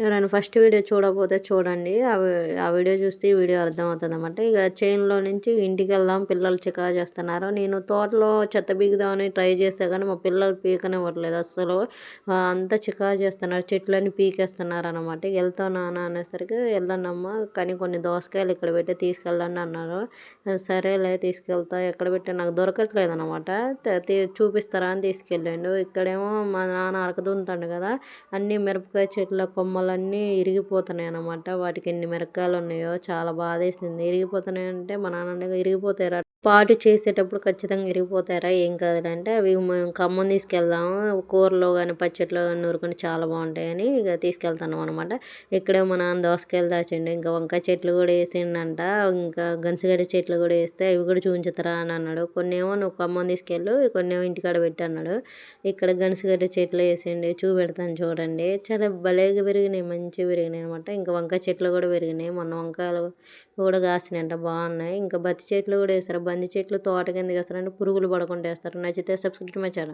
ఎవరైనా first video చూడకపోతే చూడండి. ఆ ఆ వీడియో చూస్తే ఈ వీడియో అర్థమవుతుంది అనమాట ఇక చైన్లో నుంచి ఇంటికి వెళ్దాం పిల్లలు చికా చేస్తున్నారు. నేను తోటలో చెత్త బీగుదామని ట్రై చేస్తే కానీ మా పిల్లలు పీకనివ్వట్లేదు అస్సలు. అంతా చికా చేస్తున్నారు చెట్లన్నీ పీకేస్తున్నారు అనమాట వెళ్తానా అనేసరికి వెళ్ళండమ్మా కానీ కొన్ని దోసకాయలు ఇక్కడ పెట్టి తీసుకెళ్ళండి అన్నారు. సరేలే తీసుకెళ్తా. ఎక్కడ పెట్టి? నాకు దొరకట్లేదు అనమాట చూపిస్తారా అని తీసుకెళ్ళండు. ఇక్కడేమో మా నాన్న అరకదుంటాడు కదా అన్ని మిరపకాయ చెట్ల కొమ్మలు అన్నీ ఇరిగిపోతున్నాయి అన్నమాట వాటికి ఎన్ని మిరకాయలు ఉన్నాయో చాలా బాధేసింది. ఇరిగిపోతున్నాయి అంటే మా నాన్న ఇరిగిపోతారా? పాటు చేసేటప్పుడు ఖచ్చితంగా ఇరిగిపోతారా? ఏం కాదంటే అవి మేము ఖమ్మం తీసుకెళ్దాము కూరలో కానీ పచ్చట్లో కానీ నూరుకొని చాలా బాగుంటాయని ఇక తీసుకెళ్తాను అనమాట ఇక్కడే మా నాన్న దోసకాయలు దాచండి. ఇంకా వంకాయ చెట్లు కూడా వేసిండంట. ఇంకా గన్సిగడ్డ చెట్లు కూడా వేస్తే అవి కూడా చూపించుతారా అని అన్నాడు. కొన్ని ఏమో నువ్వు ఖమ్మం తీసుకెళ్ళు కొన్ని ఏమో ఇంటికాడ పెట్టి అన్నాడు. ఇక్కడ గన్సిగడ్డ చెట్లు వేసిండి. చూపెడతాను చూడండి. చాలా భలేగా పెరిగినాయి మంచిగా పెరిగినాయి అనమాట ఇంకా వంకాయ చెట్లు కూడా పెరిగినాయి. మొన్న వంకాయలు కూడా కాసినాయంట బాగున్నాయి. ఇంకా బత్తి చెట్లు కూడా వేస్తారు బంతి చెట్లు తోట కింద వేస్తారంటే పురుగులు పడకుండా వేస్తారు. నచ్చితే సబ్స్క్రైబ్ మై ఛానల్.